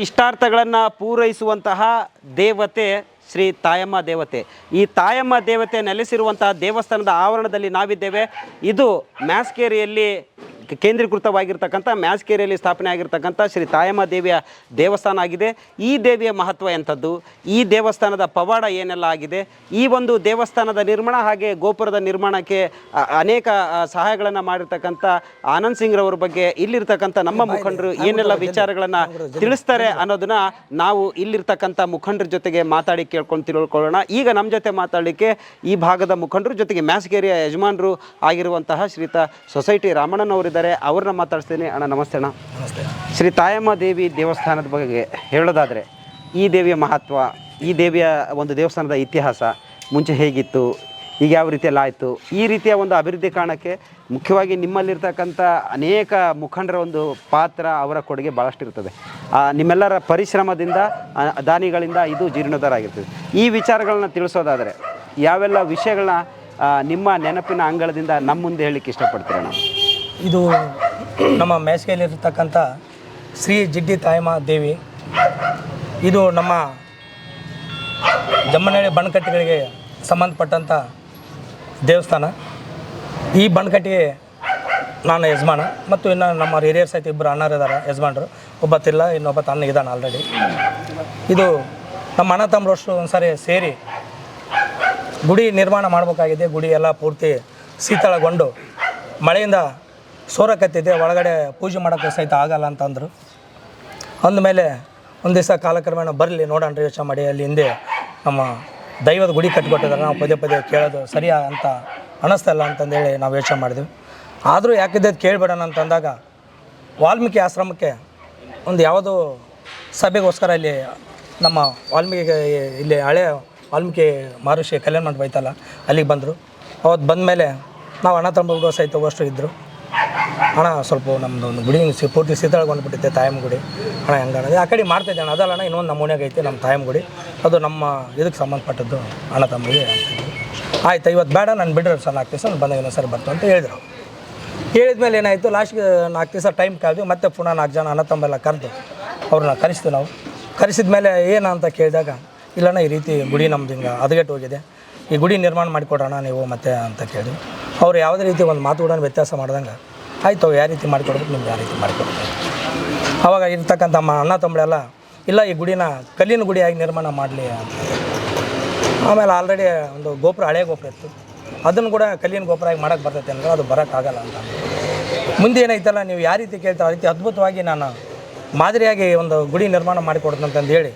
ಇಷ್ಟಾರ್ಥಗಳನ್ನು ಪೂರೈಸುವಂತಹ ದೇವತೆ ಶ್ರೀ ತಾಯಮ್ಮ ದೇವತೆ. ಈ ತಾಯಮ್ಮ ದೇವತೆ ನೆಲೆಸಿರುವಂತಹ ದೇವಸ್ಥಾನದ ಆವರಣದಲ್ಲಿ ನಾವಿದ್ದೇವೆ. ಇದು ಮ್ಯಾಸ್ಕೇರಿಯಲ್ಲಿ ಕೇಂದ್ರೀಕೃತವಾಗಿರ್ತಕ್ಕಂಥ ಮ್ಯಾಸ್ಕೇರಿಯಲ್ಲಿ ಸ್ಥಾಪನೆ ಆಗಿರ್ತಕ್ಕಂಥ ಶ್ರೀ ತಾಯಮ್ಮ ದೇವಿಯ ದೇವಸ್ಥಾನ ಆಗಿದೆ. ಈ ದೇವಿಯ ಮಹತ್ವ ಎಂಥದ್ದು? ಈ ದೇವಸ್ಥಾನದ ಪವಾಡ ಏನೆಲ್ಲ ಆಗಿದೆ? ಈ ಒಂದು ದೇವಸ್ಥಾನದ ನಿರ್ಮಾಣ ಹಾಗೆ ಗೋಪುರದ ನಿರ್ಮಾಣಕ್ಕೆ ಅನೇಕ ಸಹಾಯಗಳನ್ನು ಮಾಡಿರ್ತಕ್ಕಂಥ ಆನಂದ್ ಸಿಂಗ್ ರವರ ಬಗ್ಗೆ ಇಲ್ಲಿರ್ತಕ್ಕಂಥ ನಮ್ಮ ಮುಖಂಡರು ಏನೆಲ್ಲ ವಿಚಾರಗಳನ್ನು ತಿಳಿಸ್ತಾರೆ ಅನ್ನೋದನ್ನ ನಾವು ಇಲ್ಲಿರ್ತಕ್ಕಂಥ ಮುಖಂಡರ ಜೊತೆಗೆ ಮಾತಾಡಿ ಕೇಳ್ಕೊಂಡು ತಿಳ್ಕೊಳ್ಳೋಣ. ಈಗ ನಮ್ಮ ಜೊತೆ ಮಾತಾಡಲಿಕ್ಕೆ ಈ ಭಾಗದ ಮುಖಂಡರು ಜೊತೆಗೆ ಮ್ಯಾಸ್ಗೇರಿಯ ಯಜಮಾನರು ಆಗಿರುವಂತಹ ಶ್ರೀತ ಸೊಸೈಟಿ ರಾಮಣ್ಣನ್ ಅವರಿದ್ದಾರೆ ಅವ್ರನ್ನ ಮಾತಾಡ್ತೀನಿ ಅಣ್ಣ ನಮಸ್ತೆ ಅಣ್ಣ. ನಮಸ್ತೆ. ಶ್ರೀ ತಾಯಮ್ಮ ದೇವಿ ದೇವಸ್ಥಾನದ ಬಗ್ಗೆ ಹೇಳೋದಾದರೆ ಈ ದೇವಿಯ ಮಹತ್ವ ಈ ದೇವಿಯ ಒಂದು ದೇವಸ್ಥಾನದ ಇತಿಹಾಸ ಮುಂಚೆ ಹೇಗಿತ್ತು ಈಗ ಯಾವ ರೀತಿಯಲ್ಲಿ ಆಯಿತು ಈ ರೀತಿಯ ಒಂದು ಅಭಿವೃದ್ಧಿ ಕಾರಣಕ್ಕೆ ಮುಖ್ಯವಾಗಿ ನಿಮ್ಮಲ್ಲಿರ್ತಕ್ಕಂಥ ಅನೇಕ ಮುಖಂಡರ ಒಂದು ಪಾತ್ರ ಅವರ ಕೊಡುಗೆ ಭಾಳಷ್ಟು ಇರ್ತದೆ. ನಿಮ್ಮೆಲ್ಲರ ಪರಿಶ್ರಮದಿಂದ ದಾನಿಗಳಿಂದ ಇದು ಜೀರ್ಣೋದ್ಧಾರ ಆಗಿರ್ತದೆ ಈ ವಿಚಾರಗಳನ್ನ ತಿಳಿಸೋದಾದರೆ ಯಾವೆಲ್ಲ ವಿಷಯಗಳನ್ನ ನಿಮ್ಮ ನೆನಪಿನ ಅಂಗಳದಿಂದ ನಮ್ಮ ಮುಂದೆ ಹೇಳಲಿಕ್ಕೆ ಇಷ್ಟಪಡ್ತೀರ ನಾವು ಇದು ನಮ್ಮ ಮೇಸಿಗೆಯಲ್ಲಿರ್ತಕ್ಕಂಥ ಶ್ರೀ ಜಿಡ್ಡಿ ತಾಯಮ್ಮ ದೇವಿ. ಇದು ನಮ್ಮ ಜಮ್ಮನಹಳ್ಳಿ ಬಣ್ಕಟ್ಟಿಗಳಿಗೆ ಸಂಬಂಧಪಟ್ಟಂಥ ದೇವಸ್ಥಾನ. ಈ ಬಣ್ಕಟ್ಟಿಗೆ ನಾನು ಯಜಮಾನ ಮತ್ತು ಇನ್ನು ನಮ್ಮ ಹಿರಿಯರ್ ಸಹಿತ ಇಬ್ಬರು ಅಣ್ಣರು ಇದ್ದಾರೆ ಯಜಮಾನರು. ಒಬ್ಬ ತಿಲ್ಲ ಇನ್ನೊಬ್ಬ ತನ್ನ ಇದ್ದಾನೆ ಆಲ್ರೆಡಿ ಇದು ನಮ್ಮ ಅಣ್ಣ ತಮ್ಮರಷ್ಟು ಒಂದು ಸೇರಿ ಗುಡಿ ನಿರ್ಮಾಣ ಮಾಡಬೇಕಾಗಿದೆ. ಗುಡಿ ಎಲ್ಲ ಪೂರ್ತಿ ಶೀತಳಗೊಂಡು ಮಳೆಯಿಂದ ಸೋರಕತ್ತಿದೆ, ಒಳಗಡೆ ಪೂಜೆ ಮಾಡೋಕ್ಕೆ ಸಹಿತ ಆಗಲ್ಲ ಅಂತಂದರು. ಅಂದಮೇಲೆ ಒಂದು ದಿವಸ ಕಾಲಕ್ರಮೇಣ ಬರಲಿ ನೋಡೋಣ ಯೋಚನೆ ಮಾಡಿ, ಅಲ್ಲಿ ಹಿಂದೆ ನಮ್ಮ ದೈವದ ಗುಡಿ ಕಟ್ಟಿಕೊಟ್ಟಿದ್ದಾರೆ ನಾವು ಪದೇ ಪದೇ ಕೇಳೋದು ಸರಿಯಾ ಅಂತ ಅನ್ನಿಸ್ತಲ್ಲ ಅಂತಂದೇಳಿ ನಾವು ಯೋಚನೆ ಮಾಡಿದ್ವಿ. ಆದರೂ ಯಾಕಿದ್ದೆ ಕೇಳಿಬಿಡೋಣ ಅಂತಂದಾಗ ವಾಲ್ಮೀಕಿ ಆಶ್ರಮಕ್ಕೆ ಒಂದು ಯಾವುದೋ ಸಭೆಗೋಸ್ಕರ ಇಲ್ಲಿ ನಮ್ಮ ವಾಲ್ಮೀಕಿ ಇಲ್ಲಿ ಹಳೆ ವಾಲ್ಮೀಕಿ ಮಹರ್ಷಿ ಕಲ್ಯಾಣ ಮಂಟಪ ಐತಲ್ಲ, ಅಲ್ಲಿಗೆ ಬಂದರು. ಅವತ್ತು ಬಂದ ಮೇಲೆ ನಾವು ಅಣ್ಣ ತಂಬ ಸಹಿತ ಅಷ್ಟು ಇದ್ದರು ಅಣ್ಣ, ಸ್ವಲ್ಪ ನಮ್ಮದು ಒಂದು ಗುಡಿ ಪೂರ್ತಿ ಶೀತಳಗೊಂಡ್ಬಿಟ್ಟಿದೆ ತಾಯಮ್ಮ ಗುಡಿ ಅಣ್ಣ ಹೆಂಗಣ್ಣ ಆ ಕಡೆ ಮಾಡ್ತಿದ್ದೆ ಅಣ್ಣ? ಅದಲ್ಲ ಅಣ್ಣ, ಇನ್ನೊಂದು ಓಣ್ಯಾಗ ಐತೆ, ನಮ್ಮ ತಾಯಮ್ಮ ಗುಡಿ ಅದು ನಮ್ಮ, ಇದಕ್ಕೆ ಸಂಬಂಧಪಟ್ಟದ್ದು ಅಣ್ಣ ತಮ್ಮಗೆ. ಆಯ್ತು ಇವತ್ತು ಬೇಡ, ನಾನು ಬಿಡ್ರಿ ಸರ್, ನಾಲ್ಕು ದಿವಸ ಬಂದಾಗ ಇನ್ನೊಂದು ಸರಿ ಬರ್ತು ಅಂತ ಹೇಳಿದ್ರು. ಹೇಳಿದ್ಮೇಲೆ ಏನಾಯಿತು ಲಾಸ್ಟ್ಗೆ ನಾಲ್ಕು ದಿವಸ ಟೈಮ್ ಕಾದ್ವಿ ಮತ್ತೆ ಪುನಃ ನಾಲ್ಕು ಜನ ಅಣ್ಣ ತಮ್ಮೆಲ್ಲ ಕರೆದು ಅವ್ರನ್ನ ಕರೆಸ್ತೀವಿ ನಾವು. ಕರೆಸಿದ ಮೇಲೆ ಏನು ಅಂತ ಕೇಳಿದಾಗ ಇಲ್ಲಣ್ಣ ಈ ರೀತಿ ಗುಡಿ ನಮ್ದು ಹಿಂಗೆ ಹದಗೆಟ್ಟು ಹೋಗಿದೆ. ಈ ಗುಡಿ ನಿರ್ಮಾಣ ಮಾಡಿಕೊಡೋಣ ನೀವು ಮತ್ತೆ ಅಂತ ಕೇಳಿದ್ವಿ ಅವ್ರು ಯಾವುದೇ ರೀತಿ ಒಂದು ಮಾತು ಕೂಡ ವ್ಯತ್ಯಾಸ ಮಾಡ್ದಂಗೆ ಆಯಿತು ಯಾವ ರೀತಿ ಮಾಡಿಕೊಡ್ಬೇಕು ನಿಮ್ಗೆ ಯಾವ ರೀತಿ ಮಾಡಿಕೊಡ್ಬೇಕು. ಅವಾಗ ಇರ್ತಕ್ಕಂಥ ಮ, ಅಣ್ಣ ತಮ್ಮಳೆಲ್ಲ, ಇಲ್ಲ, ಈ ಗುಡಿನ ಕಲ್ಲಿನ ಗುಡಿಯಾಗಿ ನಿರ್ಮಾಣ ಮಾಡಲಿ ಅಂತ. ಆಮೇಲೆ ಆಲ್ರೆಡಿ ಒಂದು ಗೋಪುರ, ಹಳೆ ಗೋಪುರ ಇತ್ತು. ಅದನ್ನು ಕೂಡ ಕಲ್ಲಿನ ಗೋಪುರ ಆಗಿ ಮಾಡೋಕ್ಕೆ ಬರ್ತೈತೆ ಅಂದರೆ ಅದು ಬರೋಕ್ಕಾಗಲ್ಲ ಅಂತ. ಮುಂದೆ ಏನೈತಲ್ಲ, ನೀವು ಯಾವ ರೀತಿ ಕೇಳ್ತಾ ಆ ರೀತಿ ಅದ್ಭುತವಾಗಿ ನಾನು ಮಾದರಿಯಾಗಿ ಒಂದು ಗುಡಿ ನಿರ್ಮಾಣ ಮಾಡಿಕೊಡ್ತಂತಂದು ಹೇಳಿ,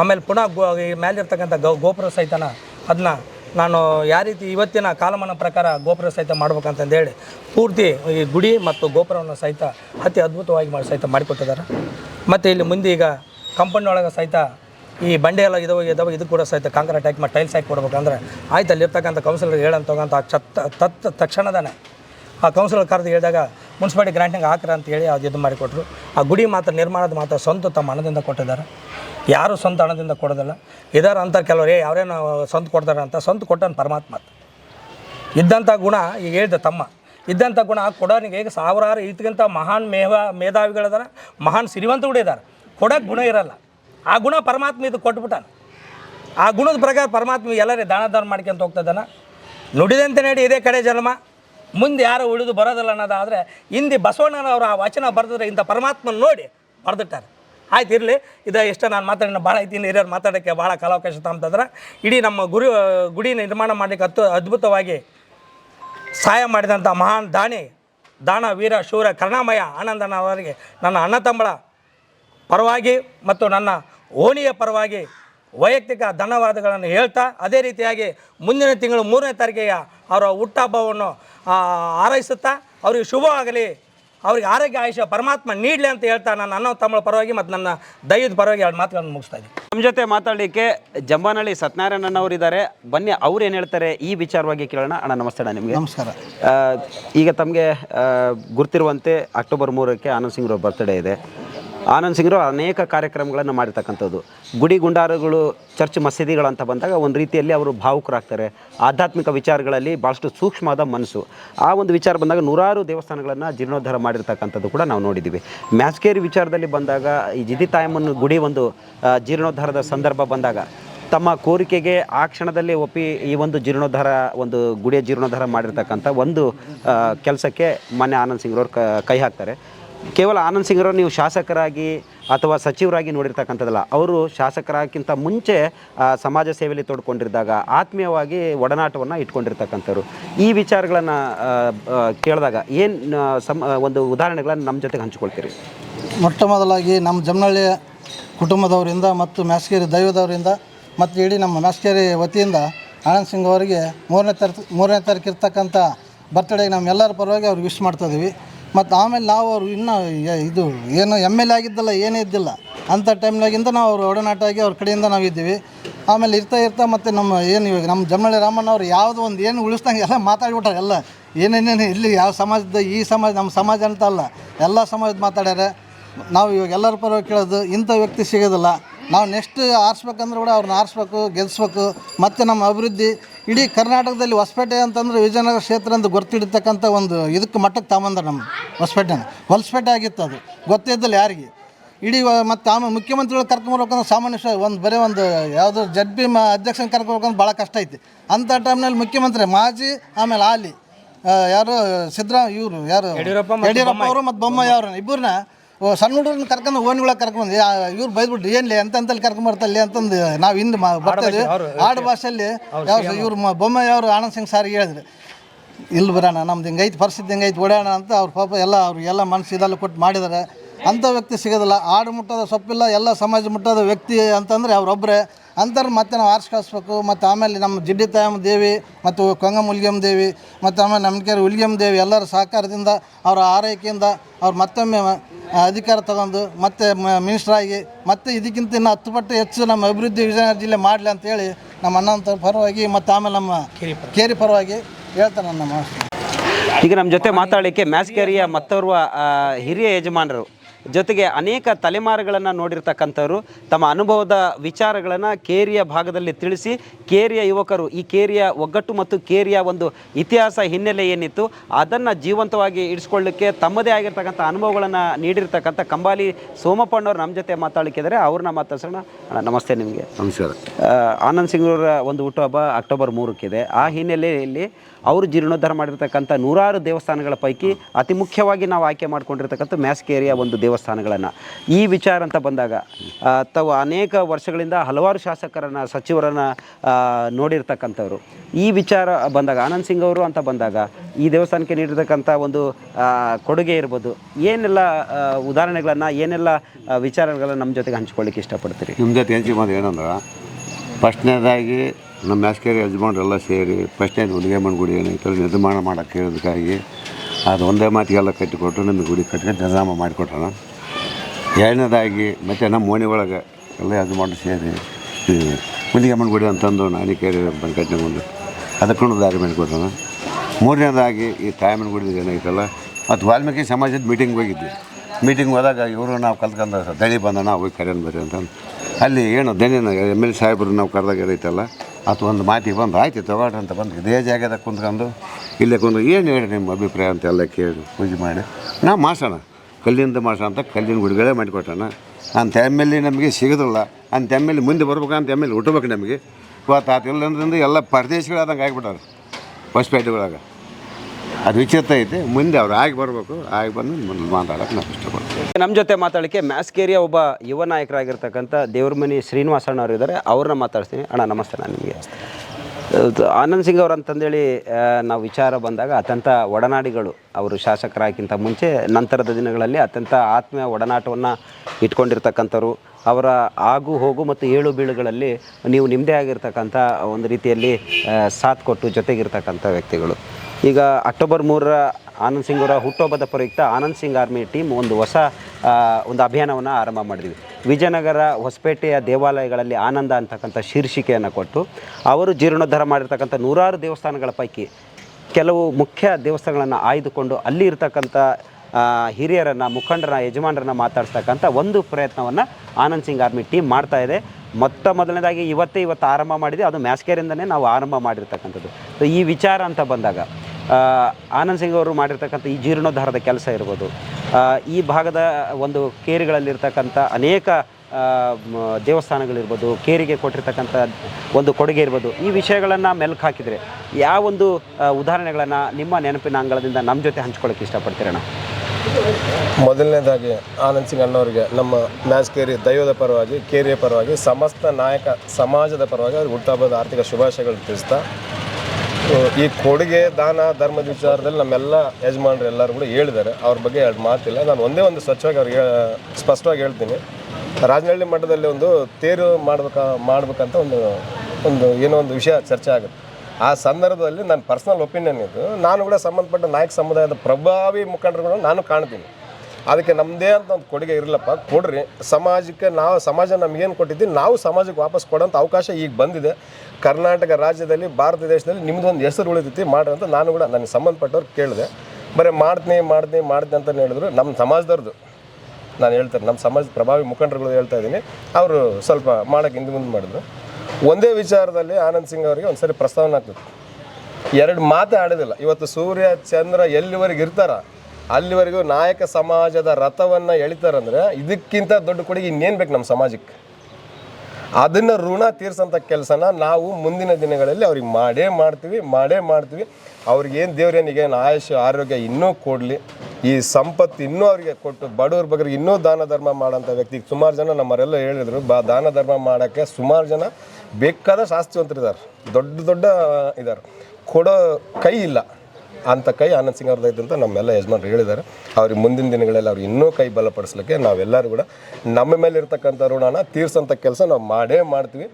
ಆಮೇಲೆ ಪುನಃ ಗೋ, ಈ ಮೇಲಿರ್ತಕ್ಕಂಥ ಗೋ, ಗೋಪುರ ಸಹಿತನ ಅದನ್ನ ನಾನು ಯಾವ ರೀತಿ ಇವತ್ತಿನ ಕಾಲಮಾನ ಪ್ರಕಾರ ಗೋಪುರ ಸಹಿತ ಮಾಡ್ಬೇಕಂತಂದೇಳಿ ಪೂರ್ತಿ ಈ ಗುಡಿ ಮತ್ತು ಗೋಪುರವನ್ನು ಸಹಿತ ಅತಿ ಅದ್ಭುತವಾಗಿ ಮಾಡಿ ಸಹಿತ ಮಾಡಿಕೊಟ್ಟಿದ್ದಾರೆ. ಮತ್ತು ಇಲ್ಲಿ ಮುಂದೆ ಈಗ ಕಂಪನಿ ಒಳಗೆ ಸಹಿತ ಈ ಬಂಡೆ ಎಲ್ಲ ಇದಾವ ಇದಾವ, ಇದು ಕೂಡ ಸಹಿತ ಕಾಂಕ್ರೀಟ್ ಹಾಕಿ ಮಾಡಿ ಟೈಲ್ಸ್ ಹಾಕಿ ಕೊಡ್ಬೇಕಂದ್ರೆ ಆಯ್ತು ಅಲ್ಲಿರ್ತಕ್ಕಂಥ ಕೌನ್ಸಿಲರ್ ಹೇಳಂತ ಹೋಗಂತ ಚತ್ತ ತತ್ ತಕ್ಷಣದಾನೆ ಆ ಕೌನ್ಸಿಲರ್ ಕರೆದು ಹೇಳಿದಾಗ ಮುನ್ಸಿಪಾಲಿಟಿ ಗ್ರಾಂಟಿಂಗ್ ಹಾಕ್ರ ಅಂತ ಹೇಳಿ ಅದು ಇದು ಮಾಡಿಕೊಟ್ರು ಆ ಗುಡಿ ಮಾತ್ರ ನಿರ್ಮಾಣದ ಮಾತ್ರ ಸ್ವಂತ ತಮ್ಮ ಹಣದಿಂದ ಕೊಟ್ಟಿದ್ದಾರೆ. ಯಾರು ಸ್ವಂತ ಹಣದಿಂದ ಕೊಡೋದಿಲ್ಲ. ಇದಾರ ಅಂತ ಕೆಲವರು, ಏ ಯಾರೇನು ಸ್ವಂತ ಕೊಡ್ತಾರೆ ಅಂತ. ಸ್ವಂತ ಕೊಟ್ಟನು ಪರಮಾತ್ಮ ಇದ್ದಂಥ ಗುಣ ಈಗ ಹೇಳಿದೆ ತಮ್ಮ. ಇದ್ದಂಥ ಗುಣ ಕೊಡೋನಿಗೆ ಈಗ ಸಾವಿರಾರು ಇದಕ್ಕಿಂತ ಮಹಾನ್ ಮೇವ ಮೇಧಾವಿಗಳಿದಾರೆ, ಮಹಾನ್ ಸಿರಿವಂತ ಕೂಡ ಇದ್ದಾರೆ ಕೊಡೋಕೆ ಗುಣ ಇರಲ್ಲ. ಆ ಗುಣ ಪರಮಾತ್ಮ ಇದು ಕೊಟ್ಬಿಟ್ಟಾನ. ಆ ಗುಣದ ಪ್ರಕಾರ ಪರಮಾತ್ಮ ಎಲ್ಲರೇ ದಾನ ದಾನ ಮಾಡ್ಕೊಂತ ಹೋಗ್ತದಾನ ನುಡಿದಂತೆ ನಡಿ ಇದೇ ಕಡೆ ಜನ್ಮ. ಮುಂದೆ ಯಾರು ಉಳಿದು ಬರೋದಿಲ್ಲ ಅನ್ನೋದಾದರೆ ಹಿಂದೆ ಬಸವಣ್ಣನವರು ಆ ವಚನ ಬರೆದಿದ್ರೆ ಇಂಥ ಪರಮಾತ್ಮನ ನೋಡಿ ಬರೆದಿಟ್ಟಾರೆ. ಆಯ್ತು, ಇರಲಿ. ಇದು ಎಷ್ಟು ನಾನು ಮಾತಾಡಿನ ಭಾಳ ಐತಿ ಹಿರಿಯರು ಮಾತಾಡೋಕ್ಕೆ ಭಾಳ ಕಾಲಾವಕಾಶ ಅಂತಂದ್ರೆ ಇಡೀ ನಮ್ಮ ಗುರು, ಗುಡಿ ನಿರ್ಮಾಣ ಮಾಡಲಿಕ್ಕೆ ಅತ್ತು ಅದ್ಭುತವಾಗಿ ಸಹಾಯ ಮಾಡಿದಂಥ ಮಹಾನ್ ದಾನಿ, ದಾನ, ವೀರ, ಶೂರ, ಕರ್ಣಾಮಯ ಆನಂದನವರಿಗೆ ನನ್ನ ಅಣ್ಣ ತಂಬಳ ಪರವಾಗಿ ಮತ್ತು ನನ್ನ ಓಣಿಯ ಪರವಾಗಿ ವೈಯಕ್ತಿಕ ಧನ್ಯವಾದಗಳನ್ನು ಹೇಳ್ತಾ, ಅದೇ ರೀತಿಯಾಗಿ ಮುಂದಿನ ತಿಂಗಳು ಮೂರನೇ ತಾರೀಕಿಗೆ ಅವರ ಹುಟ್ಟಹಬ್ಬವನ್ನು ಹಾರೈಸುತ್ತಾ? ಅವರಿಗೆ ಶುಭವಾಗಲಿ ಅವ್ರಿಗೆ ಆರೋಗ್ಯ ಆಯುಷ್ಯ ಪರಮಾತ್ಮ ನೀಡಲಿ ಅಂತ ಹೇಳ್ತಾ ನನ್ನ ಅನ್ನೋ ತಮ್ಮಳ ಪರವಾಗಿ ಮತ್ತು ನನ್ನ ದೈವದ ಪರವಾಗಿ ಎರಡು ಮಾತುಗಳನ್ನು ಮುಗಿಸ್ತಾ ಇದ್ದೀನಿ. ನಮ್ಮ ಜೊತೆ ಮಾತಾಡಲಿಕ್ಕೆ ಜಂಬಾನಳ್ಳಿ ಸತ್ಯನಾರಾಯಣ ಅವರು ಇದ್ದಾರೆ ಬನ್ನಿ ಅವ್ರು ಏನು ಹೇಳ್ತಾರೆ ಈ ವಿಚಾರವಾಗಿ ಕೇಳೋಣ. ಅಣ್ಣ ನಮಸ್ತೆ ಅಣ್ಣ ನಿಮಗೆ. ನಮಸ್ಕಾರ. ಈಗ ತಮಗೆ ಗುರ್ತಿರುವಂತೆ ಅಕ್ಟೋಬರ್ ಮೂರಕ್ಕೆ ಆನಂದ್ ಸಿಂಗ್ರವ್ರ ಬರ್ತ್ಡೇ ಇದೆ. ಆನಂದ್ ಸಿಂಗ್ರು ಅನೇಕ ಕಾರ್ಯಕ್ರಮಗಳನ್ನು ಮಾಡಿರ್ತಕ್ಕಂಥದ್ದು. ಗುಡಿ ಗುಂಡಾರಗಳು, ಚರ್ಚ್ ಮಸೀದಿಗಳು ಅಂತ ಬಂದಾಗ ಒಂದು ರೀತಿಯಲ್ಲಿ ಅವರು ಭಾವುಕರಾಗ್ತಾರೆ. ಆಧ್ಯಾತ್ಮಿಕ ವಿಚಾರಗಳಲ್ಲಿ ಭಾಳಷ್ಟು ಸೂಕ್ಷ್ಮವಾದ ಮನಸ್ಸು. ಆ ಒಂದು ವಿಚಾರ ಬಂದಾಗ ನೂರಾರು ದೇವಸ್ಥಾನಗಳನ್ನು ಜೀರ್ಣೋದ್ಧಾರ ಮಾಡಿರ್ತಕ್ಕಂಥದ್ದು ಕೂಡ ನಾವು ನೋಡಿದ್ದೀವಿ. ಮ್ಯಾಸ್ಕೇರಿ ವಿಚಾರದಲ್ಲಿ ಬಂದಾಗ ಈ ಜಿದಿ ತಾಯಮ್ಮನ ಗುಡಿ ಒಂದು ಜೀರ್ಣೋದ್ಧಾರದ ಸಂದರ್ಭ ಬಂದಾಗ ತಮ್ಮ ಕೋರಿಕೆಗೆ ಆ ಕ್ಷಣದಲ್ಲಿ ಒಪ್ಪಿ ಈ ಒಂದು ಜೀರ್ಣೋದ್ಧಾರ, ಒಂದು ಗುಡಿಯ ಜೀರ್ಣೋದ್ಧಾರ ಮಾಡಿರ್ತಕ್ಕಂಥ ಒಂದು ಕೆಲಸಕ್ಕೆ ಮಾನ್ಯ ಆನಂದ್ ಸಿಂಗ್ರವ್ರು ಕ, ಕೈ ಹಾಕ್ತಾರೆ. ಕೇವಲ ಆನಂದ್ ಸಿಂಗ್ರವ್ರು ನೀವು ಶಾಸಕರಾಗಿ ಅಥವಾ ಸಚಿವರಾಗಿ ನೋಡಿರ್ತಕ್ಕಂಥದ್ದಲ್ಲ, ಅವರು ಶಾಸಕರಾಗಿಂತ ಮುಂಚೆ ಸಮಾಜ ಸೇವೆಯಲ್ಲಿ ತೊಡ್ಕೊಂಡಿದ್ದಾಗ ಆತ್ಮೀಯವಾಗಿ ಒಡನಾಟವನ್ನು ಇಟ್ಕೊಂಡಿರ್ತಕ್ಕಂಥವ್ರು. ಈ ವಿಚಾರಗಳನ್ನು ಕೇಳಿದಾಗ ಏನು ಸಮ ಒಂದು ಉದಾಹರಣೆಗಳನ್ನು ನಮ್ಮ ಜೊತೆಗೆ ಹಂಚ್ಕೊಳ್ತೀರಿ? ಮೊಟ್ಟ ಮೊದಲಾಗಿ ನಮ್ಮ ಜಮನಹಳ್ಳಿ ಕುಟುಂಬದವರಿಂದ ಮತ್ತು ಮ್ಯಾಸ್ಕೇರಿ ದೈವದವರಿಂದ ಮತ್ತು ಇಡೀ ನಮ್ಮ ಮ್ಯಾಸ್ಕೇರಿ ವತಿಯಿಂದ ಆನಂದ್ ಸಿಂಗ್ ಅವರಿಗೆ ಮೂರನೇ ತಾರೀಕು ಮೂರನೇ ತಾರೀಕು ಇರ್ತಕ್ಕಂಥ ಬರ್ತ್ಡೇಗೆ ನಮ್ಮೆಲ್ಲರ ಪರವಾಗಿ ಅವ್ರಿಗೆ ವಿಶ್ ಮಾಡ್ತಾ ಮಾಡ್ತಾಯಿದ್ದೀವಿ ಮತ್ತು ಆಮೇಲೆ ನಾವು ಅವರು ಇನ್ನೂ ಇದು ಏನು ಎಂ ಎಲ್ ಎ ಆಗಿದ್ದಲ್ಲ, ಏನೇ ಇದ್ದಿಲ್ಲ. ಅಂಥ ಟೈಮ್ನಾಗಿಂದ ನಾವು ಅವ್ರ ಒಡನಾಟ ಆಗಿ ಅವ್ರ ಕಡೆಯಿಂದ ನಾವು ಇದ್ದೀವಿ. ಆಮೇಲೆ ಇರ್ತಾ ಇರ್ತಾ ಮತ್ತು ನಮ್ಮ ಏನು ಇವಾಗ ನಮ್ಮ ಜಮ್ಮಳಿ ರಾಮಣ್ಣ ಅವ್ರು ಯಾವುದೋ ಒಂದು ಏನು ಉಳಿಸ್ದಂಗೆ ಎಲ್ಲ ಮಾತಾಡ್ಬಿಟ್ರೆ ಎಲ್ಲ. ಏನೇನೇನು ಇಲ್ಲಿ ಯಾವ ಸಮಾಜದ, ಈ ಸಮಾಜ ನಮ್ಮ ಸಮಾಜ ಅಂತ ಅಲ್ಲ, ಎಲ್ಲ ಸಮಾಜದ ಮಾತಾಡ್ಯಾರೆ. ನಾವು ಇವಾಗ ಎಲ್ಲರ ಪರವಾಗಿ ಕೇಳೋದು ಇಂಥ ವ್ಯಕ್ತಿ ಸಿಗೋದಿಲ್ಲ. ನಾವು ನೆಕ್ಸ್ಟ್ ಆರಿಸ್ಬೇಕಂದ್ರೆ ಕೂಡ ಅವ್ರನ್ನ ಆರಿಸ್ಬೇಕು ಗೆಲ್ಲಿಸ್ಬೇಕು ಮತ್ತು ನಮ್ಮ ಅಭಿವೃದ್ಧಿ. ಇಡೀ ಕರ್ನಾಟಕದಲ್ಲಿ ಹೊಸಪೇಟೆ ಅಂತಂದ್ರೆ ವಿಜಯನಗರ ಕ್ಷೇತ್ರ ಅಂತ ಗೊತ್ತಿಡ್ತಕ್ಕಂಥ ಒಂದು ಇದಕ್ಕೆ ಮಟ್ಟಕ್ಕೆ ತಗೊಂಬಂದ್ರೆ ನಮ್ಮ ಹೊಸಪೇಟೆನ ಹೊಲಸಪೇಟೆ ಆಗಿತ್ತು ಅದು. ಗೊತ್ತಿದ್ದಲ್ಲಿ ಯಾರಿಗೆ? ಇಡೀ ಮತ್ತು ಆಮೇಲೆ ಮುಖ್ಯಮಂತ್ರಿಗಳು ಕರ್ಕೊಂಬರ್ಬೇಕಂದ್ರೆ ಸಾಮಾನ್ಯ ಒಂದು ಬರೀ ಒಂದು ಯಾವುದೋ ಜಡ್ ಬಿ ಮ ಅಧ್ಯಕ್ಷನ ಕರ್ಕೊಬೇಕಂದ್ರೆ ಭಾಳ ಕಷ್ಟ ಐತಿ. ಅಂಥ ಟೈಮ್ನಲ್ಲಿ ಮುಖ್ಯಮಂತ್ರಿ ಮಾಜಿ ಆಮೇಲೆ ಆಲಿ ಯಾರು ಸಿದ್ದರಾಮ ಇವರು ಯಾರು? ಯಡಿಯೂರಪ್ಪ ಅವರು ಮತ್ತು ಬೊಮ್ಮಾಯಿ ಅವ್ರನ್ನ ಇಬ್ಬರನ್ನ ಸಣ್ಣ ಹುಡುಗರನ್ನ ಕರ್ಕೊಂಡು ಓಣಿಗಳ ಕರ್ಕೊಂಡು ಇವ್ರು ಬೈದ್ಬಿಟ್ರಿ ಏನ್ಲಿ ಅಂತಂತಲ್ಲಿ ಕರ್ಕೊಂಬರ್ತಲ್ಲಿ ಅಂತಂದು ನಾವು ಹಿಂದೆ ಮಾ ಬರ್ತೀವಿ. ಆಡು ಭಾಷೆಯಲ್ಲಿ ಯಾವ ಇವ್ರು ಮ- ಬೊಮ್ಮಾಯಿ ಅವರು ಆನಂದ್ ಸಿಂಗ್ ಸಾರಿಗೆ ಹೇಳಿದ್ರು. ಇಲ್ಲಿ ಬರೋಣ ನಮ್ದು ಹಿಂಗೈತಿ ಪರಿಸ್ಥಿತಿ ಹಿಂಗೈತಿ ಓಡಾಣ ಅಂತ ಅವ್ರ ಪಾಪ ಎಲ್ಲ ಅವ್ರಿಗೆಲ್ಲ ಮನಸ್ಸು ಇದೆಲ್ಲ ಕೊಟ್ಟು ಮಾಡಿದ್ದಾರೆ ಅಂಥ ವ್ಯಕ್ತಿ ಸಿಗೋದಿಲ್ಲ. ಆಡು ಮುಟ್ಟದ ಸೊಪ್ಪಿಲ್ಲ ಎಲ್ಲ ಸಮಾಜ ಮುಟ್ಟದ ವ್ಯಕ್ತಿ ಅಂತಂದರೆ ಅವ್ರೊಬ್ಬರೇ ಅಂಥವ್ರು ಮತ್ತೆ ನಾವು ಆರ್ಸ್ ಕಳಿಸ್ಬೇಕು ಮತ್ತು ಆಮೇಲೆ ನಮ್ಮ ಜಿಡ್ಡಿ ತಾಯಮ್ಮ ದೇವಿ ಮತ್ತು ಕೊಂಗಮ್ ಹುಲಿಗೆಮ್ಮ ದೇವಿ ಮತ್ತು ಆಮೇಲೆ ನಮ್ಕೆರೆ ಹುಲಿಗೆಮ್ಮ ದೇವಿ ಎಲ್ಲರ ಸಹಕಾರದಿಂದ ಅವರ ಆರೈಕೆಯಿಂದ ಅವ್ರು ಮತ್ತೊಮ್ಮೆ ಅಧಿಕಾರ ತಗೊಂಡು ಮತ್ತೆ ಮಿನಿಸ್ಟರ್ ಆಗಿ ಮತ್ತೆ ಇದಕ್ಕಿಂತ ಇನ್ನು ಹತ್ತು ಪಟ್ಟು ಹೆಚ್ಚು ನಮ್ಮ ಅಭಿವೃದ್ಧಿ ವಿಜಯನಗರ ಜಿಲ್ಲೆ ಮಾಡಲಿ ಅಂತೇಳಿ ನಮ್ಮ ಅಣ್ಣಂತ ಪರವಾಗಿ ಮತ್ತು ಆಮೇಲೆ ನಮ್ಮ ಕೇರಿ ಪರವಾಗಿ ಹೇಳ್ತಾರೆ ನಮ್ಮ ಮಾಸ್ಟರ್ ಈಗ ನಮ್ಮ ಜೊತೆ ಮಾತಾಡಲಿಕ್ಕೆ ಮ್ಯಾಸ್ಕೇರಿಯ ಮತ್ತೋರ್ವ ಹಿರಿಯ ಯಜಮಾನರು. ಜೊತೆಗೆ ಅನೇಕ ತಲೆಮಾರುಗಳನ್ನು ನೋಡಿರ್ತಕ್ಕಂಥವ್ರು ತಮ್ಮ ಅನುಭವದ ವಿಚಾರಗಳನ್ನು ಕೇರಿಯ ಭಾಗದಲ್ಲಿ ತಿಳಿಸಿ ಕೇರಿಯ ಯುವಕರು ಈ ಕೇರಿಯ ಒಗ್ಗಟ್ಟು ಮತ್ತು ಕೇರಿಯ ಒಂದು ಇತಿಹಾಸ ಹಿನ್ನೆಲೆ ಏನಿತ್ತು ಅದನ್ನು ಜೀವಂತವಾಗಿ ಇಡಿಸ್ಕೊಳ್ಳಿಕ್ಕೆ ತಮ್ಮದೇ ಆಗಿರ್ತಕ್ಕಂಥ ಅನುಭವಗಳನ್ನು ನೀಡಿರ್ತಕ್ಕಂಥ ಕಂಬಾಲಿ ಸೋಮಪ್ಪಣ್ಣವ್ರು ನಮ್ಮ ಜೊತೆ ಮಾತಾಡಲಿಕ್ಕಿದ್ದಾರೆ. ಅವ್ರನ್ನ ಮಾತಾಡ್ಸೋಣ. ನಮಸ್ತೆ ನಿಮಗೆ. ನಮಸ್ಕಾರ. ಆನಂದ್ ಸಿಂಗ್ರವರ ಒಂದು ಹುಟ್ಟುಹಬ್ಬ ಅಕ್ಟೋಬರ್ ಮೂರಕ್ಕಿದೆ. ಆ ಹಿನ್ನೆಲೆಯಲ್ಲಿ ಅವರು ಜೀರ್ಣೋದ್ಧಾರ ಮಾಡಿರ್ತಕ್ಕಂಥ ನೂರಾರು ದೇವಸ್ಥಾನಗಳ ಪೈಕಿ ಅತಿ ಮುಖ್ಯವಾಗಿ ನಾವು ಆಯ್ಕೆ ಮಾಡಿಕೊಂಡಿರ್ತಕ್ಕಂಥ ಮ್ಯಾಸ್ಕೇರಿಯ ಒಂದು ದೇವಸ್ಥಾನಗಳನ್ನು. ಈ ವಿಚಾರ ಅಂತ ಬಂದಾಗ ತಾವು ಅನೇಕ ವರ್ಷಗಳಿಂದ ಹಲವಾರು ಶಾಸಕರನ್ನು, ಸಚಿವರನ್ನು ನೋಡಿರ್ತಕ್ಕಂಥವ್ರು. ಈ ವಿಚಾರ ಬಂದಾಗ, ಆನಂದ್ ಸಿಂಗ್ ಅವರು ಅಂತ ಬಂದಾಗ, ಈ ದೇವಸ್ಥಾನಕ್ಕೆ ನೀಡಿರ್ತಕ್ಕಂಥ ಒಂದು ಕೊಡುಗೆ ಇರ್ಬೋದು. ಏನೆಲ್ಲ ಉದಾಹರಣೆಗಳನ್ನು, ಏನೆಲ್ಲ ವಿಚಾರಗಳನ್ನು ನಮ್ಮ ಜೊತೆಗೆ ಹಂಚ್ಕೊಳ್ಳಿಕ್ಕೆ ಇಷ್ಟಪಡ್ತೀರಿ? ನಿಮ್ಮ ಜೊತೆ ಏನಂದ್ರೆ, ಫಸ್ಟ್ನೇದಾಗಿ ನಮ್ಮ ಮ್ಯಾಸ್ಕೇರಿ ಯಜಮಾನ್ರೆಲ್ಲ ಸೇರಿ ಫಸ್ಟ್ನೇದು ಹುಲಿಗೆಮ್ಮನ ಗುಡಿ ಏನೈತಲ್ಲ ನಿರ್ಮಾಣ ಮಾಡೋಕ್ಕೆ ಹೇಳೋದಕ್ಕಾಗಿ ಅದು ಒಂದೇ ಮಾತಿಗೆಲ್ಲ ಕಟ್ಟಿಕೊಟ್ಟು ನಮಗೆ ಗುಡಿ ಕಟ್ಕೊಂಡು ನಿರ್ಮಾಣ ಮಾಡಿಕೊಟ್ಟಾನ ಎರಡನೇದಾಗಿ ಮತ್ತು ನಮ್ಮ ಓಣಿ ಒಳಗೆ ಎಲ್ಲ ಯಜಮಾನ್ರು ಸೇರಿ, ಈ ಹುಲಿಗೆಮ್ಮನ ಗುಡಿ ಅಂತಂದು ನಾನಿಕೇರಿ ಬಂದು ಮುಂದೆ ಅದಕ್ಕೂ ದಾರಿ ಮಾಡಿಕೊಟ್ಟಾನ ಮೂರನೇದಾಗಿ ಈ ತಾಯಮ್ಮನ ಗುಡಿ ಏನೈತಲ್ಲ, ಮತ್ತು ವಾಲ್ಮೀಕಿ ಸಮಾಜದ ಮೀಟಿಂಗ್ ಹೋಗಿದ್ವಿ. ಮೀಟಿಂಗ್ ಹೋದಾಗ ಇವರು ನಾವು ಕಲ್ತ್ಕೊಂಡ ದಣಿ ನಾವು ಹೋಗಿ ಕರೆಯೋಣ ಬರ್ರಿ ಅಂತ ಅಲ್ಲಿ ಏನು ದಣಿನ ಎಂ ಎಲ್ ಸಾಹೇಬ್ರು ನಾವು ಕರೆದಾಗ ಏನೈತಲ್ಲ ಅದು ಒಂದು ಮಾತಿಗೆ ಬಂದು ಆಯ್ತು, ತಗೊಳ್ರಿ ಅಂತ ಬಂದು ಇದೇ ಜಾಗದಾಗ ಕುಂತ್ಕೊಂಡು ಇಲ್ಲೇ ಕುಂದು ಏನು ಹೇಳಿ ನಿಮ್ಮ ಅಭಿಪ್ರಾಯ ಅಂತ ಎಲ್ಲ ಕೇಳಿ ಪೂಜೆ ಮಾಡಿ. ನಾವು ಮಾಡ್ಸೋಣ. ಕಲ್ಲಿಂದ ಮಾಡ್ಸೋಣ ಅಂತ ಕಲ್ಲಿನ ಗುಡಿಗಳೇ ಮಾಡಿಕೊಟ್ಟಣ. ಅಂತ ಎಂ ಎಲ್ ಎ ನಮಗೆ ಸಿಗೋದಿಲ್ಲ. ಅಂತ ಎಂ ಎಲ್ ಎ ಮುಂದೆ ಬರ್ಬೇಕಂತ ಎಂ ಎಲ್ ಎ ಹುಟ್ಟಬೇಕು ನಮಗೆ. ಇವತ್ತು ಆತ ಇಲ್ಲಂದ್ರಿಂದ ಎಲ್ಲ ಪರದೇಶಗಳಾದಂಗೆ ಆಗಿಬಿಟ್ಟಾರೆ ಹೊಸಪೇಟೆಗಳಾಗ ಅದು ವಿಚಿತ್ರ ಐತೆ. ಮುಂದೆ ಅವ್ರು ಆಗಿ ಬರಬೇಕು. ಆಗಿ ಬಂದು ಮುಂದೆ ಮಾತಾಡೋಕೆ ನಾವು ಇಷ್ಟಪಡ್ತೀವಿ. ನಮ್ಮ ಜೊತೆ ಮಾತಾಡಲಿಕ್ಕೆ ಮ್ಯಾಸ್ಕೇರಿಯ ಒಬ್ಬ ಯುವ ನಾಯಕರಾಗಿರ್ತಕ್ಕಂಥ ದೇವ್ರಮನಿ ಶ್ರೀನಿವಾಸಣ್ಣ ಅವರು ಇದ್ದಾರೆ. ಅವ್ರನ್ನ ಮಾತಾಡ್ತೀನಿ ಅಣ್ಣ, ನಮಸ್ತೆ ನಾನು ನಿಮಗೆ. ಆನಂದ್ ಸಿಂಗ್ ಅವ್ರು ಅಂತಂದೇಳಿ ನಾವು ವಿಚಾರ ಬಂದಾಗ ಅತ್ಯಂತ ಒಡನಾಡಿಗಳು ಅವರು ಶಾಸಕರಾಗಿಂತ ಮುಂಚೆ, ನಂತರದ ದಿನಗಳಲ್ಲಿ ಅತ್ಯಂತ ಆತ್ಮೀಯ ಒಡನಾಟವನ್ನು ಇಟ್ಕೊಂಡಿರ್ತಕ್ಕಂಥವ್ರು. ಅವರ ಆಗು, ಹೋಗು ಮತ್ತು ಏಳು ಬೀಳುಗಳಲ್ಲಿ ನೀವು ನಿಮ್ಮದೇ ಆಗಿರ್ತಕ್ಕಂಥ ಒಂದು ರೀತಿಯಲ್ಲಿ ಸಾಥ್ ಕೊಟ್ಟು ಜೊತೆಗಿರ್ತಕ್ಕಂಥ ವ್ಯಕ್ತಿಗಳು. ಈಗ ಅಕ್ಟೋಬರ್ ಮೂರರ ಆನಂದ್ ಸಿಂಗ್ ಅವರ ಹುಟ್ಟುಹಬ್ಬದ ಪ್ರಯುಕ್ತ ಆನಂದ್ ಸಿಂಗ್ ಆರ್ಮಿ ಟೀಮ್ ಒಂದು ಹೊಸ ಒಂದು ಅಭಿಯಾನವನ್ನು ಆರಂಭ ಮಾಡಿದ್ವಿ. ವಿಜಯನಗರ ಹೊಸಪೇಟೆಯ ದೇವಾಲಯಗಳಲ್ಲಿ ಆನಂದ ಅಂತಕ್ಕಂಥ ಶೀರ್ಷಿಕೆಯನ್ನು ಕೊಟ್ಟು, ಅವರು ಜೀರ್ಣೋದ್ಧಾರ ಮಾಡಿರ್ತಕ್ಕಂಥ ನೂರಾರು ದೇವಸ್ಥಾನಗಳ ಪೈಕಿ ಕೆಲವು ಮುಖ್ಯ ದೇವಸ್ಥಾನಗಳನ್ನು ಆಯ್ದುಕೊಂಡು ಅಲ್ಲಿ ಇರ್ತಕ್ಕಂಥ ಹಿರಿಯರನ್ನು, ಮುಖಂಡರನ್ನ, ಯಜಮಾನರನ್ನ ಮಾತಾಡ್ಸ್ತಕ್ಕಂಥ ಒಂದು ಪ್ರಯತ್ನವನ್ನು ಆನಂದ್ ಸಿಂಗ್ ಆರ್ಮಿ ಟೀಮ್ ಮಾಡ್ತಾ ಇದೆ. ಮೊತ್ತ ಮೊದಲನೇದಾಗಿ ಇವತ್ತೇ ಇವತ್ತು ಆರಂಭ ಮಾಡಿದೆ. ಅದು ಮ್ಯಾಸ್ಕೇರಿಂದನೇ ನಾವು ಆರಂಭ ಮಾಡಿರ್ತಕ್ಕಂಥದ್ದು. ಸೊ ಈ ವಿಚಾರ ಅಂತ ಬಂದಾಗ ಆನಂದ್ ಸಿಂಗ್ ಅವರು ಮಾಡಿರ್ತಕ್ಕಂಥ ಈ ಜೀರ್ಣೋದ್ಧಾರದ ಕೆಲಸ ಇರ್ಬೋದು. ಈ ಭಾಗದ ಒಂದು ಕೇರಿಗಳಲ್ಲಿರ್ತಕ್ಕಂಥ ಅನೇಕ ದೇವಸ್ಥಾನಗಳಿರ್ಬೋದು, ಕೇರಿಗೆ ಕೊಟ್ಟಿರ್ತಕ್ಕಂಥ ಒಂದು ಕೊಡುಗೆ ಇರ್ಬೋದು, ಈ ವಿಷಯಗಳನ್ನು ಮೆಲ್ಕು ಹಾಕಿದರೆ ಯಾವೊಂದು ಉದಾಹರಣೆಗಳನ್ನು ನಿಮ್ಮ ನೆನಪಿನ ಅಂಗಳದಿಂದ ನಮ್ಮ ಜೊತೆ ಹಂಚ್ಕೊಳ್ಳೋಕೆ ಇಷ್ಟಪಡ್ತೀರಣ ಮೊದಲನೇದಾಗಿ ಆನಂದ್ ಸಿಂಗ್ ಅಣ್ಣವರಿಗೆ ನಮ್ಮ ಮ್ಯಾಚ್ ಕೇರಿ ದೈವದ ಪರವಾಗಿ, ಕೇರಿಯ ಪರವಾಗಿ, ಸಮಸ್ತ ನಾಯಕ ಸಮಾಜದ ಪರವಾಗಿ ಅವ್ರಿಗೆ ಹುಟ್ಟುಹಬ್ಬದ ಆರ್ಥಿಕ ಶುಭಾಶಯಗಳು ತಿಳಿಸ್ತಾ ಈ ಕೊಡುಗೆ, ದಾನ ಧರ್ಮದ ವಿಚಾರದಲ್ಲಿ ನಮ್ಮೆಲ್ಲ ಯಜಮಾನರು ಎಲ್ಲರೂ ಕೂಡ ಹೇಳಿದ್ದಾರೆ. ಅವ್ರ ಬಗ್ಗೆ ಎರಡು ಮಾತಿಲ್ಲ. ನಾನು ಒಂದೇ ಒಂದು ಸ್ವಚ್ಛವಾಗಿ ಅವ್ರಿಗೆ ಸ್ಪಷ್ಟವಾಗಿ ಹೇಳ್ತೀನಿ. ರಾಜನಹಳ್ಳಿ ಮಠದಲ್ಲಿ ಒಂದು ತೇರು ಮಾಡ್ಬೇಕಾ, ಮಾಡ್ಬೇಕಂತ ಒಂದು ಒಂದು ಏನೋ ಒಂದು ವಿಷಯ ಚರ್ಚೆ ಆಗುತ್ತೆ. ಆ ಸಂದರ್ಭದಲ್ಲಿ ನನ್ನ ಪರ್ಸ್ನಲ್ ಒಪಿನಿಯನ್ ಇದು. ನಾನು ಕೂಡ ಸಂಬಂಧಪಟ್ಟ ನಾಯಕ ಸಮುದಾಯದ ಪ್ರಭಾವಿ ಮುಖಂಡರುಗಳನ್ನು ನಾನು ಕಾಣ್ತೀನಿ. ಅದಕ್ಕೆ ನಮ್ಮದೇ ಅಂತ ಒಂದು ಕೊಡುಗೆ ಇರಲಪ್ಪ. ಕೊಡ್ರಿ. ಸಮಾಜಕ್ಕೆ ನಾವು, ಸಮಾಜ ನಮಗೇನು ಕೊಟ್ಟಿದ್ದೀವಿ ನಾವು ಸಮಾಜಕ್ಕೆ ವಾಪಸ್ ಕೊಡೋಂಥ ಅವಕಾಶ ಈಗ ಬಂದಿದೆ. ಕರ್ನಾಟಕ ರಾಜ್ಯದಲ್ಲಿ ಭಾರತ ದೇಶದಲ್ಲಿ ನಿಮ್ಮದೊಂದು ಹೆಸರು ಉಳಿತೈತಿ ಮಾಡ್ರಿ ಅಂತ ನಾನು ಕೂಡ ನನಗೆ ಸಂಬಂಧಪಟ್ಟವ್ರು ಕೇಳಿದೆ. ಬರೀ ಮಾಡ್ತೀನಿ ಮಾಡ್ತೀನಿ ಮಾಡ್ತೀನಿ ಅಂತ ಹೇಳಿದ್ರು. ನಮ್ಮ ಸಮಾಜದವ್ರದ್ದು ನಾನು ಹೇಳ್ತಾರೆ ನಮ್ಮ ಸಮಾಜದ ಪ್ರಭಾವಿ ಮುಖಂಡರುಗಳು ಹೇಳ್ತಾ ಇದ್ದೀನಿ. ಅವರು ಸ್ವಲ್ಪ ಮಾಡೋಕ್ಕೆ ಹಿಂದೆ ಮುಂದೆ ಮಾಡಿದ್ರು. ಒಂದೇ ವಿಚಾರದಲ್ಲಿ ಆನಂದ್ ಸಿಂಗ್ ಅವರಿಗೆ ಒಂದ್ಸರಿ ಪ್ರಸ್ತಾವನೆ ಆಗ್ತಿತ್ತು ಎರಡು ಮಾತೇ ಆಡೋದಿಲ್ಲ. ಇವತ್ತು ಸೂರ್ಯ, ಚಂದ್ರ ಎಲ್ಲಿವರೆಗೆ ಇರ್ತಾರ? ಅಲ್ಲಿವರೆಗೂ ನಾಯಕ ಸಮಾಜದ ರಥವನ್ನು ಎಳಿತಾರಂದ್ರೆ ಇದಕ್ಕಿಂತ ದೊಡ್ಡ ಕೊಡುಗೆ ಇನ್ನೇನು ಬೇಕು ನಮ್ಮ ಸಮಾಜಕ್ಕೆ? ಅದನ್ನು ಋಣ ತೀರ್ಸೋಂಥ ಕೆಲಸನ ನಾವು ಮುಂದಿನ ದಿನಗಳಲ್ಲಿ ಅವ್ರಿಗೆ ಮಾಡೇ ಮಾಡ್ತೀವಿ ಮಾಡೇ ಮಾಡ್ತೀವಿ. ಅವ್ರಿಗೇನು ದೇವ್ರೇನಿಗೆ ಆಯುಷ್, ಆರೋಗ್ಯ ಇನ್ನೂ ಕೊಡಲಿ, ಈ ಸಂಪತ್ತು ಇನ್ನೂ ಅವರಿಗೆ ಕೊಟ್ಟು ಬಡವ್ರ ಬಗ್ಗೆ ಇನ್ನೂ ದಾನ ಧರ್ಮ ಮಾಡೋಂಥ ವ್ಯಕ್ತಿಗೆ ಸುಮಾರು ಜನ ನಮ್ಮರೆಲ್ಲ ಹೇಳಿದರು, ಬಾ ದಾನ ಧರ್ಮ ಮಾಡೋಕ್ಕೆ ಸುಮಾರು ಜನ ಬೇಕಾದ ಆಸ್ತಿವಂತರಿದ್ದಾರೆ ದೊಡ್ಡ ದೊಡ್ಡ ಇದ್ದಾರೆ ಕೊಡೋ ಕೈ ಇಲ್ಲ. ಅಂಥ ಕೈ ಆನಂದ್ ಸಿಂಗ್ ಅವ್ರದ್ದು ಅಂತ ನಮ್ಮೆಲ್ಲ ಯಜಮಾನ್ರು ಹೇಳಿದ್ದಾರೆ. ಅವ್ರಿಗೆ ಮುಂದಿನ ದಿನಗಳಲ್ಲಿ ಅವ್ರು ಇನ್ನೂ ಕೈ ಬಲಪಡಿಸ್ಲಿಕ್ಕೆ ನಾವೆಲ್ಲರೂ ಕೂಡ ನಮ್ಮ ಮೇಲೆ ಇರ್ತಕ್ಕಂಥ ಋಣನ ತೀರ್ಸೋಂಥ ಕೆಲಸ ನಾವು ಮಾಡೇ ಮಾಡ್ತೀವಿ.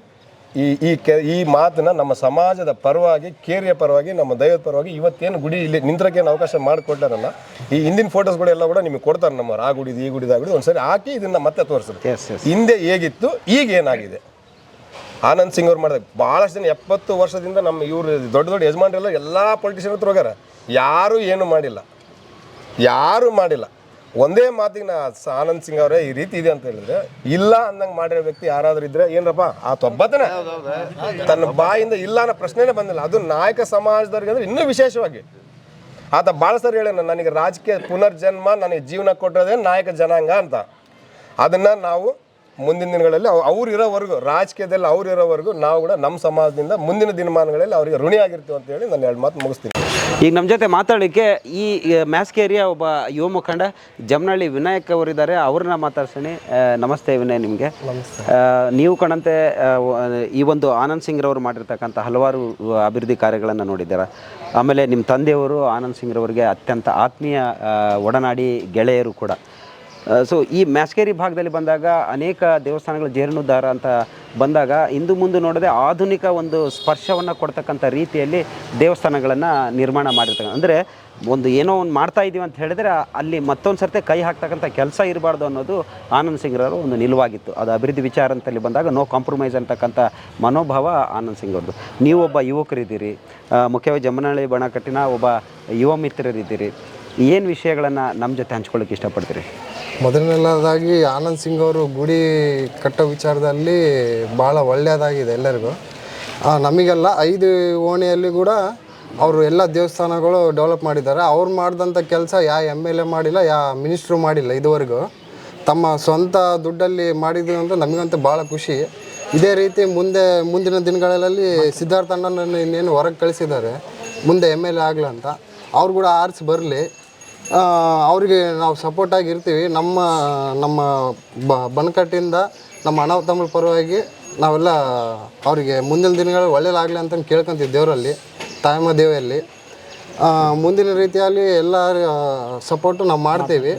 ಈ ಈ ಕೆ ಈ ಮಾತನ್ನ ನಮ್ಮ ಸಮಾಜದ ಪರವಾಗಿ ಕೇರಿಯ ಪರವಾಗಿ ನಮ್ಮ ದೈವದ ಪರವಾಗಿ ಇವತ್ತೇನು ಗುಡಿ ಇಲ್ಲಿ ನಿಂತ್ರಕ್ಕೇನು ಅವಕಾಶ ಮಾಡಿಕೊಟ್ಟಾರಲ್ಲ ಈ ಹಿಂದಿನ ಫೋಟೋಸ್ಗಳೆಲ್ಲ ಕೂಡ ನಿಮಗೆ ಕೊಡ್ತಾರೆ ನಮ್ಮ ಆ ಗುಡಿದು ಈ ಗುಡಿದಾಗ ಆ ಒಂದ್ಸರಿ ಹಾಕಿ ಇದನ್ನ ಮತ್ತೆ ತೋರಿಸ್ತಾರೆ ಹಿಂದೆ ಹೇಗಿತ್ತು ಈಗ ಏನಾಗಿದೆ? ಆನಂದ್ ಸಿಂಗ್ ಅವ್ರು ಮಾಡಿದಾಗ ಭಾಳಷ್ಟು ಜನ ಎಪ್ಪತ್ತು ವರ್ಷದಿಂದ ನಮ್ಮ ಇವರು ದೊಡ್ಡ ದೊಡ್ಡ ಯಜಮಾನ್ರೆಲ್ಲ ಎಲ್ಲ ಪೊಲಿಟಿಷಿಯನ್ ಹತ್ರ ಹೋಗ್ಯಾರ. ಯಾರೂ ಏನು ಮಾಡಿಲ್ಲ. ಯಾರೂ ಮಾಡಿಲ್ಲ. ಒಂದೇ ಮಾತಿಗೆ ನಾ ಆನಂದ್ ಸಿಂಗ್ ಅವರೇ ಈ ರೀತಿ ಇದೆ ಅಂತ ಹೇಳಿದ್ರೆ, ಇಲ್ಲ ಅಂದಂಗೆ ಮಾಡಿರೋ ವ್ಯಕ್ತಿ ಯಾರಾದ್ರೂ ಇದ್ರೆ ಏನಪ್ಪ ಆ ಒಬ್ಬತನೇ ತನ್ನ ಬಾಯಿಂದ ಇಲ್ಲ ಅನ್ನೋ ಪ್ರಶ್ನೆನೇ ಬಂದಿಲ್ಲ. ಅದು ನಾಯಕ ಸಮಾಜದವ್ರಿಗೆ ಅಂದ್ರೆ ಇನ್ನೂ ವಿಶೇಷವಾಗಿ. ಆತ ಭಾಳ ಸರಿ ಹೇಳ ನನಗೆ ರಾಜಕೀಯ ಪುನರ್ಜನ್ಮ, ನನಗೆ ಜೀವನ ಕೊಟ್ಟಿರೋದೇ ನಾಯಕ ಜನಾಂಗ ಅಂತ. ಅದನ್ನು ನಾವು ಮುಂದಿನ ದಿನಗಳಲ್ಲಿ ಅವ್- ಅವ್ರು ಇರೋವರೆಗೂ ರಾಜಕೀಯದಲ್ಲಿ ಅವ್ರು ಇರೋವರೆಗೂ ನಾವು ಕೂಡ ನಮ್ಮ ಸಮಾಜದಿಂದ ಮುಂದಿನ ದಿನಮಾನಗಳಲ್ಲಿ ಅವರಿಗೆ ಋಣಿಯಾಗಿರ್ತೀವಿ ಅಂತ ಹೇಳಿ ನಾನು ಎರಡು ಮಾತು ಮುಗಿಸ್ತೀನಿ. ಈಗ ನಮ್ಮ ಜೊತೆ ಮಾತಾಡಲಿಕ್ಕೆ ಈ ಮ್ಯಾಸ್ಕೇರಿಯ ಒಬ್ಬ ಯುವ ಮುಖಂಡ ಜಮನಹಳ್ಳಿ ವಿನಾಯಕ್ ಅವರಿದ್ದಾರೆ. ಅವ್ರನ್ನ ಮಾತಾಡ್ಸೋಣ. ನಮಸ್ತೆ ವಿನಯ್ ನಿಮಗೆ. ನೀವು ಕಣಂತೆ ಈ ಒಂದು ಆನಂದ್ ಸಿಂಗ್ರವರು ಮಾಡಿರ್ತಕ್ಕಂಥ ಹಲವಾರು ಅಭಿವೃದ್ಧಿ ಕಾರ್ಯಗಳನ್ನು ನೋಡಿದ್ದೀರಾ. ಆಮೇಲೆ ನಿಮ್ಮ ತಂದೆಯವರು ಆನಂದ್ ಸಿಂಗ್ರವರಿಗೆ ಅತ್ಯಂತ ಆತ್ಮೀಯ ಒಡನಾಡಿ ಗೆಳೆಯರು ಕೂಡ. ಸೊ ಈ ಮ್ಯಾಸ್ಕೇರಿ ಭಾಗದಲ್ಲಿ ಬಂದಾಗ ಅನೇಕ ದೇವಸ್ಥಾನಗಳು ಜೀರ್ಣೋದ್ಧಾರ ಅಂತ ಬಂದಾಗ ಇಂದು ಮುಂದೆ ನೋಡದೆ ಆಧುನಿಕ ಒಂದು ಸ್ಪರ್ಶವನ್ನು ಕೊಡ್ತಕ್ಕಂಥ ರೀತಿಯಲ್ಲಿ ದೇವಸ್ಥಾನಗಳನ್ನು ನಿರ್ಮಾಣ ಮಾಡಿರ್ತಕ್ಕಂಥ ಅಂದರೆ ಒಂದು ಏನೋ ಒಂದು ಮಾಡ್ತಾ ಇದ್ದೀವಿ ಅಂತ ಹೇಳಿದ್ರೆ ಅಲ್ಲಿ ಮತ್ತೊಂದು ಸರ್ತಿ ಕೈ ಹಾಕ್ತಕ್ಕಂಥ ಕೆಲಸ ಇರಬಾರ್ದು ಅನ್ನೋದು ಆನಂದ್ ಸಿಂಗ್ರವರು ಒಂದು ನಿಲುವಾಗಿತ್ತು. ಅದು ಅಭಿವೃದ್ಧಿ ವಿಚಾರ ಅಂತಲ್ಲಿ ಬಂದಾಗ ನೋ ಕಾಂಪ್ರಮೈಸ್ ಅಂತಕ್ಕಂಥ ಮನೋಭಾವ ಆನಂದ್ ಸಿಂಗ್ ಅವ್ರದ್ದು. ನೀವು ಒಬ್ಬ ಯುವಕರಿದ್ದೀರಿ ಮುಖ್ಯವಾಗಿ ಜಮನಹಳ್ಳಿ ಬಣಕಟ್ಟಿನ ಒಬ್ಬ ಯುವ ಮಿತ್ರರಿದ್ದೀರಿ. ಏನು ವಿಷಯಗಳನ್ನು ನಮ್ಮ ಜೊತೆ ಹಂಚ್ಕೊಳ್ಳೋಕೆ ಇಷ್ಟಪಡ್ತೀರಿ? ಮೊದಲನೇದಾಗಿ ಆನಂದ್ ಸಿಂಗ್ ಅವರು ಗುಡಿ ಕಟ್ಟೋ ವಿಚಾರದಲ್ಲಿ ಭಾಳ ಒಳ್ಳೆಯದಾಗಿದೆ ಎಲ್ಲರಿಗೂ. ನಮಗೆಲ್ಲ ಐದು ಓಣಿಯಲ್ಲಿ ಕೂಡ ಅವರು ಎಲ್ಲ ದೇವಸ್ಥಾನಗಳು ಡೆವಲಪ್ ಮಾಡಿದ್ದಾರೆ. ಅವ್ರು ಮಾಡಿದಂಥ ಕೆಲಸ ಯಾವ ಎಂ ಎಲ್ ಎ ಮಾಡಿಲ್ಲ ಯಾವ ಮಿನಿಸ್ಟ್ರು ಮಾಡಿಲ್ಲ ಇದುವರೆಗೂ. ತಮ್ಮ ಸ್ವಂತ ದುಡ್ಡಲ್ಲಿ ಮಾಡಿದ್ರು ಅಂತ ನಮಗಂತೂ ಭಾಳ ಖುಷಿ. ಇದೇ ರೀತಿ ಮುಂದೆ, ಮುಂದಿನ ದಿನಗಳಲ್ಲಿ ಸಿದ್ಧಾರ್ಥ ಅಣ್ಣನನ್ನು ಇನ್ನೇನು ಹೊರಗೆ ಕಳಿಸಿದ್ದಾರೆ. ಮುಂದೆ ಎಂ ಎಲ್ ಎ ಆಗಲ್ಲ ಅಂತ ಅವ್ರು ಕೂಡ ಆರಿಸಿ ಬರಲಿ. ಅವರಿಗೆ ನಾವು ಸಪೋರ್ಟಾಗಿ ಇರ್ತೀವಿ ನಮ್ಮ ನಮ್ಮ ಬ ಬನ್ಕಟ್ಟಿಂದ ನಮ್ಮ ಅಣ್ಣ ತಮ್ಮಳ ಪರವಾಗಿ ನಾವೆಲ್ಲ ಅವರಿಗೆ ಮುಂದಿನ ದಿನಗಳು ಒಳ್ಳೇದಾಗಲಿ ಅಂತ ಕೇಳ್ಕೊಂತೀವಿ ದೇವರಲ್ಲಿ, ತಾಯಮ್ಮ ದೇವಿಯಲ್ಲಿ ಮುಂದಿನ ರೀತಿಯಲ್ಲಿ ಎಲ್ಲ ಸಪೋರ್ಟು ನಾವು ಮಾಡ್ತೀವಿ.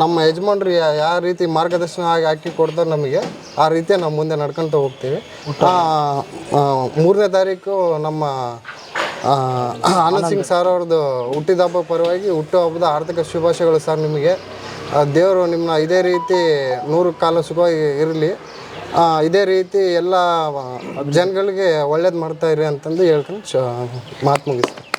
ನಮ್ಮ ಯಜಮಾನ್ರು ಯಾವ ರೀತಿ ಮಾರ್ಗದರ್ಶನ ಆಗಿ ಹಾಕಿ ಕೊಡ್ತಾರೆ ನಮಗೆ, ಆ ರೀತಿ ನಾವು ಮುಂದೆ ನಡ್ಕೊತ ಹೋಗ್ತೀವಿ. ಮೂರನೇ ತಾರೀಕು ನಮ್ಮ ಆನಂದ್ ಸಿಂಗ್ ಸರ್ ಅವ್ರದ್ದು ಹುಟ್ಟಿದ ಹಬ್ಬ ಪರವಾಗಿ ಹುಟ್ಟು ಹಬ್ಬದ ಆರ್ಥಿಕ ಶುಭಾಶಯಗಳು ಸರ್ ನಿಮಗೆ. ದೇವರು ನಿಮ್ಮನ್ನ ಇದೇ ರೀತಿ ನೂರು ಕಾಲ ಸುಖವಾಗಿ ಇರಲಿ. ಇದೇ ರೀತಿ ಎಲ್ಲ ಜನಗಳಿಗೆ ಒಳ್ಳೇದು ಮಾಡ್ತಾ ಇರಿ ಅಂತಂದು ಹೇಳ್ಕೊಂಡು ಮಾತು ಮುಗಿಸ್ತೀನಿ.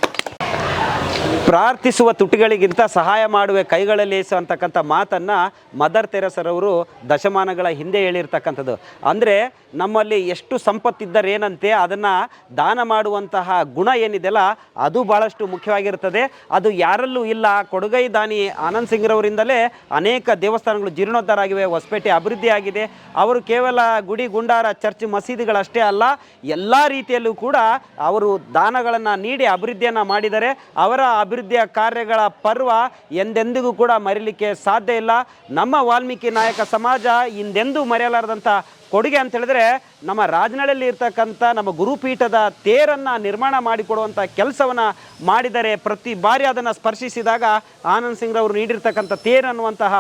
ಪ್ರಾರ್ಥಿಸುವ ತುಟಿಗಳಿಗಿಂತ ಸಹಾಯ ಮಾಡುವೆ ಕೈಗಳಲ್ಲಿ ಅಂತಕ್ಕಂಥ ಮಾತನ್ನು ಮದರ್ ತೆರೆಸರವರು ದಶಮಾನಗಳ ಹಿಂದೆ ಹೇಳಿರ್ತಕ್ಕಂಥದ್ದು. ಅಂದರೆ ನಮ್ಮಲ್ಲಿ ಎಷ್ಟು ಸಂಪತ್ತಿದ್ದರೇನಂತೆ ಅದನ್ನು ದಾನ ಮಾಡುವಂತಹ ಗುಣ ಏನಿದೆಯಲ್ಲ, ಅದು ಭಾಳಷ್ಟು ಮುಖ್ಯವಾಗಿರ್ತದೆ. ಅದು ಯಾರಲ್ಲೂ ಇಲ್ಲ. ಕೊಡುಗೈ ದಾನಿ ಆನಂದ್ ಸಿಂಗ್ರವರಿಂದಲೇ ಅನೇಕ ದೇವಸ್ಥಾನಗಳು ಜೀರ್ಣೋದ್ಧಾರ ಆಗಿವೆ ಹೊಸಪೇಟೆ ಅಭಿವೃದ್ಧಿಯಾಗಿದೆ ಅವರು ಕೇವಲ ಗುಡಿ, ಗುಂಡಾರ, ಚರ್ಚ್, ಮಸೀದಿಗಳಷ್ಟೇ ಅಲ್ಲ, ಎಲ್ಲ ರೀತಿಯಲ್ಲೂ ಕೂಡ ಅವರು ದಾನಗಳನ್ನು ನೀಡಿ ಅಭಿವೃದ್ಧಿಯನ್ನು ಮಾಡಿದರೆ ಅವರ ಅಭಿವೃದ್ಧಿಯ ಕಾರ್ಯಗಳ ಪರ್ವ ಎಂದೆಂದಿಗೂ ಕೂಡ ಮರೀಲಿಕ್ಕೆ ಸಾಧ್ಯ ಇಲ್ಲ. ನಮ್ಮ ವಾಲ್ಮೀಕಿ ನಾಯಕ ಸಮಾಜ ಹಿಂದೆಂದೂ ಮರೆಯಲಾರದಂಥ ಕೊಡುಗೆ ಅಂತ ಹೇಳಿದ್ರೆ ನಮ್ಮ ರಾಜನಹಳ್ಳಿಯಲ್ಲಿ ಇರ್ತಕ್ಕಂಥ ನಮ್ಮ ಗುರುಪೀಠದ ತೇರನ್ನು ನಿರ್ಮಾಣ ಮಾಡಿಕೊಡುವಂಥ ಕೆಲಸವನ್ನು ಮಾಡಿದರೆ ಪ್ರತಿ ಬಾರಿ ಅದನ್ನು ಸ್ಪರ್ಶಿಸಿದಾಗ ಆನಂದ್ ಸಿಂಗ್ರವರು ನೀಡಿರ್ತಕ್ಕಂಥ ತೇರು ಅನ್ನುವಂತಹ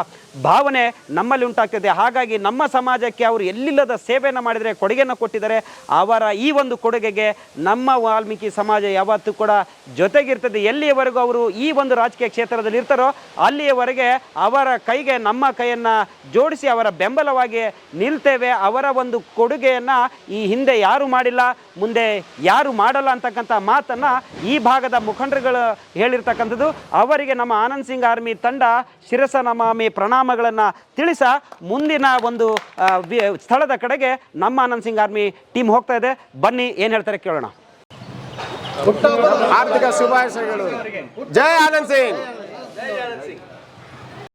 ಭಾವನೆ ನಮ್ಮಲ್ಲಿ ಉಂಟಾಗ್ತದೆ. ಹಾಗಾಗಿ ನಮ್ಮ ಸಮಾಜಕ್ಕೆ ಅವರು ಎಲ್ಲಿಲ್ಲದ ಸೇವೆಯನ್ನು ಮಾಡಿದರೆ, ಕೊಡುಗೆಯನ್ನು ಕೊಟ್ಟಿದ್ದಾರೆ ಅವರ ಈ ಒಂದು ಕೊಡುಗೆಗೆ ನಮ್ಮ ವಾಲ್ಮೀಕಿ ಸಮಾಜ ಯಾವತ್ತೂ ಕೂಡ ಜೊತೆಗಿರ್ತದೆ. ಎಲ್ಲಿಯವರೆಗೂ ಅವರು ಈ ಒಂದು ರಾಜಕೀಯ ಕ್ಷೇತ್ರದಲ್ಲಿ ಇರ್ತಾರೋ, ಅಲ್ಲಿಯವರೆಗೆ ಅವರ ಕೈಗೆ, ನಮ್ಮ ಕೈಯನ್ನು ಜೋಡಿಸಿ ಅವರ ಬೆಂಬಲವಾಗಿ ನಿಲ್ತೇವೆ. ಅವರ ಒಂದು ಕೊಡುಗೆಯನ್ನು ಈ ಹಿಂದೆ ಯಾರು ಮಾಡಿಲ್ಲ, ಮುಂದೆ ಯಾರು ಮಾಡಲ್ಲ ಅಂತಕ್ಕಂಥ ಮಾತನ್ನು ಈ ಭಾಗದ ಮುಖಂಡರುಗಳು ಹೇಳಿರ್ತಕ್ಕಂಥದ್ದು. ಅವರಿಗೆ ನಮ್ಮ ಆನಂದ್ ಸಿಂಗ್ ಆರ್ಮಿ ತಂಡ ಶಿರಸ ನಮಾಮಿ ಪ್ರಣಾಮಗಳನ್ನು ತಿಳಿಸ ಮುಂದಿನ ಒಂದು ಸ್ಥಳದ ಕಡೆಗೆ ನಮ್ಮ ಆನಂದ್ ಸಿಂಗ್ ಆರ್ಮಿ ಟೀಮ್ ಹೋಗ್ತಾ ಇದೆ. ಬನ್ನಿ, ಏನು ಹೇಳ್ತಾರೆ ಕೇಳೋಣ. ಆರ್ಥಿಕ ಶುಭಾಶಯಗಳು. ಜೈ ಆನಂದ್ ಸಿಂಗ್.